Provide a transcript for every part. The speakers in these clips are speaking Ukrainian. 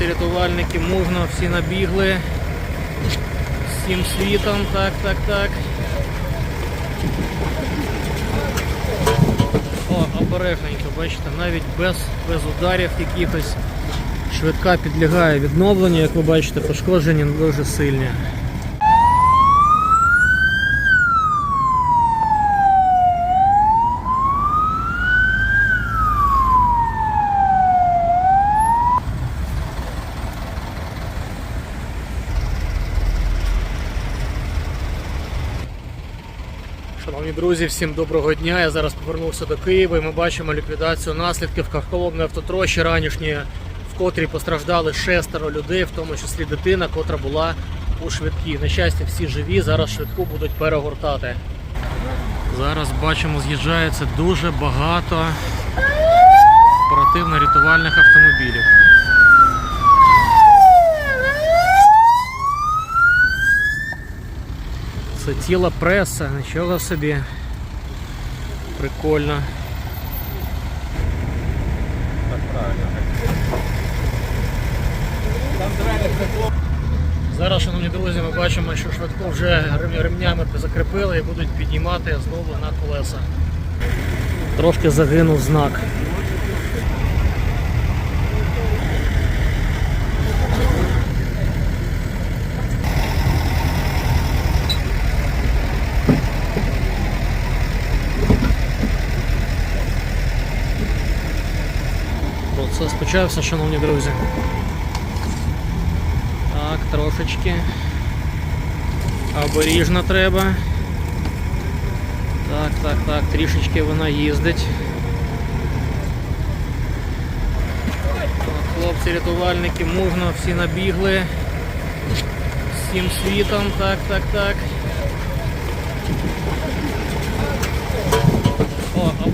хлопці, рятувальники, мужно, всі набігли. Всім світом, так, так, так. О, обережненько, бачите, навіть без, без ударів якихось швидка підлягає відновленню, як ви бачите, пошкодження дуже сильні. Шановні друзі, всім доброго дня. Я зараз повернувся до Києва і ми бачимо ліквідацію наслідків кахоломної автотрощі ранішньої, в котрій постраждали шестеро людей, в тому числі дитина, котра була у швидкій. На щастя, всі живі. Зараз швидку будуть перегортати. Зараз бачимо, з'їжджається дуже багато оперативно-рятувальних автомобілів. Це тіло преса, нічого собі. Прикольно. Зараз, шановні друзі, ми бачимо, що швидко вже ремнями закріпили і будуть піднімати знову на колеса. Трошки загинув знак. Процес почався, шановні друзі. Так, трошечки. Обережно треба. Так, так, так, трішечки вона їздить. Так, Хлопці, рятувальники, мужно, всі набігли. Всім світом, так, так, так.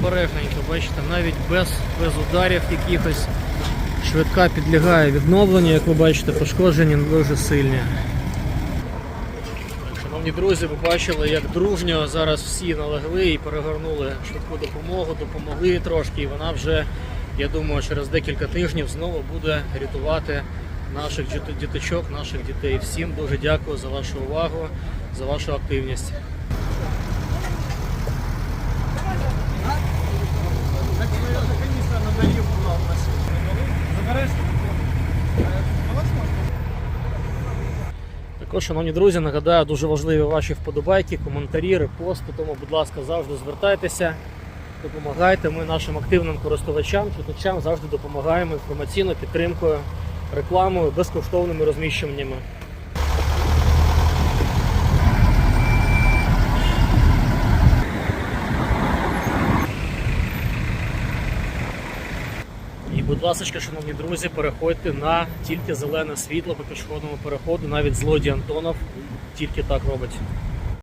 Обережненько, бачите, навіть без, без ударів якихось швидка підлягає відновленню, як ви бачите, пошкодження дуже сильні. Шановні друзі, ви бачили, як дружньо зараз всі налегли і перегорнули швидку допомогу, допомогли трошки, і вона вже, я думаю, через декілька тижнів знову буде рятувати наших діточок, наших дітей. Всім дуже дякую за вашу увагу, за вашу активність. Також, шановні друзі, нагадаю, дуже важливі ваші вподобайки, коментарі, репости. Тому, будь ласка, завжди звертайтеся, допомагайте. Ми нашим активним користувачам, читачам завжди допомагаємо інформаційною підтримкою, рекламою, безкоштовними розміщеннями. Будь ласка, шановні друзі, переходьте на тільки зелене світло по пішохідному переходу. Навіть злодій Антонов тільки так робить.